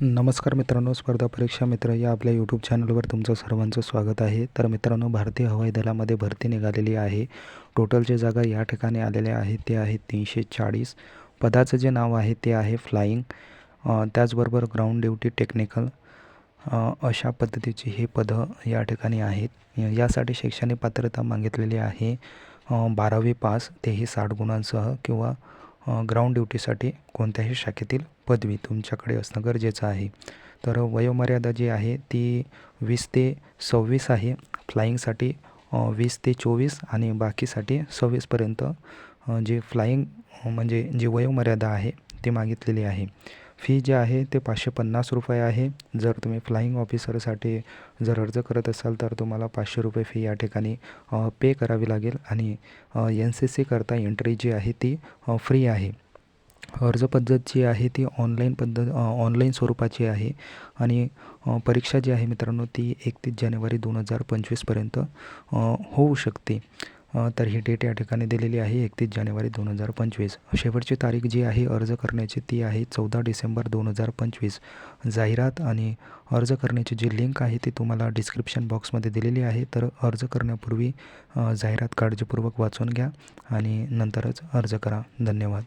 नमस्कार मित्रांनो स्पर्धा परीक्षा मित्र या आपल्या यूट्यूब चॅनलवर तुमचं सर्वांचं स्वागत आहे. तर मित्रांनो भारतीय हवाई दलामध्ये भरती निघालेली आहे. टोटल जे जागा या ठिकाणी आलेल्या आहेत ते आहे तीनशे चाळीस. पदाचं जे नाव आहे ते आहे फ्लाईंग त्याचबरोबर ग्राउंड ड्युटी टेक्निकल अशा पद्धतीची हे पदं या ठिकाणी आहेत. यासाठी शैक्षणिक पात्रता मागितलेली आहे. बारावी पास तेही साठ गुणांसह किंवा ग्राउंड ड्युटीसाठी कोणत्याही शाखेतील पदवी तुमच्याकडे असणं गरजेचं आहे. तर वयोमर्यादा जी आहे ती वीस ते सव्वीस आहे. फ्लाईंगसाठी वीस ते चोवीस आणि बाकीसाठी सव्वीसपर्यंत जे फ्लाईंग म्हणजे जी वयोमर्यादा आहे ती मागितलेली आहे. फी जी आहे ते पाचशे पन्नास रुपये आहे. जर तुम्ही फ्लाईंग ऑफिसरसाठी जर अर्ज करत असाल तर तुम्हाला पाचशे रुपये फी या ठिकाणी पे करावी लागेल. आणि एन सी सीकरता एंट्री जी आहे ती फ्री आहे. अर्ज पद्धत जी आहे ती ऑनलाईन पद्धत ऑनलाईन स्वरूपाची आहे. आणि परीक्षा जी आहे मित्रांनो ती एकतीस जानेवारी दोन हजार पंचवीसपर्यंत होऊ शकते. तर ही डेट या ठिकाणी दिलेली आहे एकतीस जानेवारी दोन हजार पंचवीस. शेवटची तारीख जी आहे अर्ज करण्याची ती आहे चौदा डिसेंबर दोन हजार पंचवीस. जाहिरात आणि अर्ज करण्याची जी लिंक आहे ती तुम्हाला डिस्क्रिप्शन बॉक्समध्ये दिलेली आहे. तर अर्ज करण्यापूर्वी जाहिरात काळजीपूर्वक वाचून घ्या आणि नंतरच अर्ज करा. धन्यवाद.